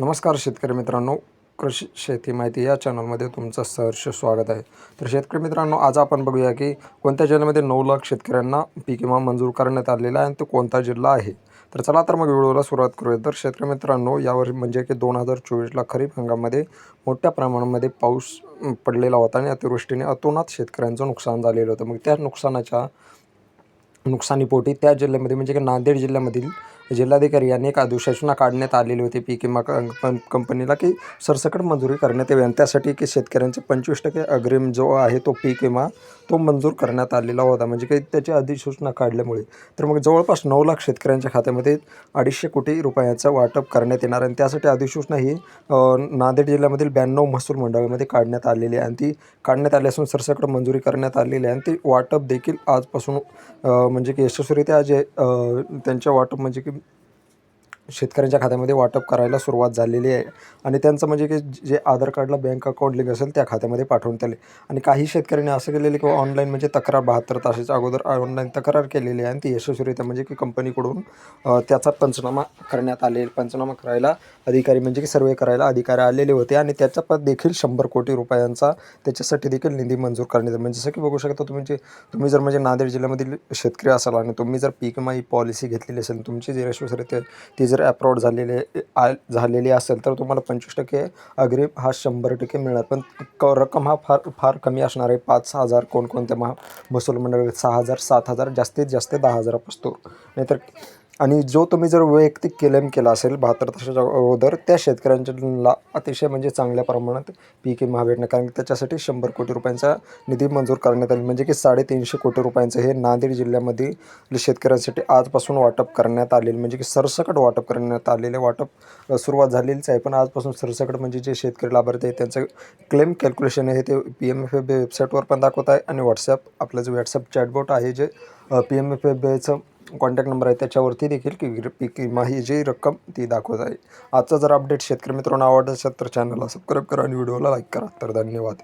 नमस्कार शेतकरी मित्रांनो. कृषी शेती माहिती या चॅनलमध्ये तुमचं सहर्ष स्वागत आहे. तर शेतकरी मित्रांनो आज आपण बघूया की कोणत्या जिल्ह्यामध्ये नऊ लाख शेतकऱ्यांना पीक विमा मंजूर करण्यात आलेला आहे आणि तो कोणता जिल्हा आहे? तर चला तर मग व्हिडिओला सुरुवात करूया. तर शेतकरी मित्रांनो यावर म्हणजे की दोन हजार चोवीसला खरीप हंगामामध्ये मोठ्या प्रमाणामध्ये पाऊस पडलेला होता आणि अतिवृष्टीने अतोनात शेतकऱ्यांचं नुकसान झालेलं होतं. मग त्या नुकसानाच्या नुकसानीपोटी त्या जिल्ह्यामध्ये म्हणजे की नांदेड जिल्ह्यामधील जिल्हाधिकारी यांनी एक अधिसूचना काढण्यात आलेली होती. पीक विमा कं- कंपनीला की सरसकट मंजुरी करण्यात यावी आणि त्यासाठी की शेतकऱ्यांचे पंचवीस टक्के अग्रिम जो आहे तो पीक विमा तो मंजूर करण्यात आलेला होता. म्हणजे काही त्याची अधिसूचना काढल्यामुळे. तर मग जवळपास नऊ लाख शेतकऱ्यांच्या खात्यामध्ये अडीचशे कोटी रुपयाचं वाटप करण्यात येणार आणि त्यासाठी अधिसूचना ही नांदेड जिल्ह्यामधील ब्याण्णव महसूल मंडळामध्ये काढण्यात आलेली आहे. आणि ती काढण्यात आली असून सरसकट मंजुरी करण्यात आलेली आहे. आणि ती वाटप देखील आजपासून म्हणजे की यशस्वीरित्या जे त्यांच्या वाटप म्हणजे की शेतकऱ्यांच्या खात्यामध्ये वाटप करायला सुरुवात झालेली आहे. आणि त्यांचं म्हणजे की जे आधार कार्डला बँक अकाउंट लिंक असेल त्या खात्यामध्ये पाठवण्यात आले आणि काही शेतकऱ्यांनी असं केलेलं की ऑनलाईन म्हणजे तक्रार बहात्तर तासाच्या अगोदर ऑनलाईन तक्रार केलेली आहे आणि ती यशस्वीरित्या म्हणजे की कंपनीकडून त्याचा पंचनामा करण्यात आले पंचनामा करायला अधिकारी म्हणजे की सर्वे करायला अधिकारी आलेले होते आणि त्याचा पण देखील शंभर कोटी रुपयांचा त्याच्यासाठी देखील निधी मंजूर करण्यात आला. म्हणजे जसं की बघू शकता तुम्ही जे तुम्ही जर म्हणजे नांदेड जिल्ह्यामधील शेतकरी असाल आणि तुम्ही जर पीक विमा ही पॉलिसी घेतलेली असेल तुमची जी यशस्वीरित्या ती जर अप्रोड झालेले आ- झालेली असेल तर तुम्हाला पंचवीस टक्के अग्रिम हा शंभर टक्के मिळणार. पण क रक्कम हा फार फार कमी असणार आहे. पाच हजार कोणकोणत्या महा महसूल मंडळ सहा हजार सात हजार जास्तीत जास्त दहा हजारापासून. नाहीतर आणि जो तुम्ही जर वैयक्तिक क्लेम केला असेल बहात्तर तासाच्या अगोदर त्या शेतकऱ्यांच्या अतिशय म्हणजे चांगल्या प्रमाणात पीक विमा भेटणार कारण की त्याच्यासाठी शंभर कोटी रुपयांचा निधी मंजूर करण्यात आला. म्हणजे की साडेतीनशे कोटी रुपयांचं हे नांदेड जिल्ह्यामध्ये शेतकऱ्यांसाठी आजपासून वाटप करण्यात आलेलं म्हणजे की सरसकट वाटप करण्यात आलेले वाटप सुरुवात झालेलीच आहे. पण आजपासून सरसकट म्हणजे जे शेतकरी लाभार्थी आहेत त्यांचं क्लेम कॅल्क्युलेशन आहे ते पी एम एफ एफ वेबसाईटवर पण दाखवत आहे. आणि व्हॉट्सॲप आपलं जे व्हॉट्सअप चॅटबोट आहे जे पी एम एफ एफ एचं कॉन्टॅक्ट नंबर आहे त्याच्यावरती देखील की पीक विमा ही जी रक्कम ती दाखवत आहे. आजचा जर अपडेट शेतकरी मित्रांनो आवडत असेल तर चॅनलला सबस्क्राईब करा आणि व्हिडिओला लाईक करा. तर धन्यवाद.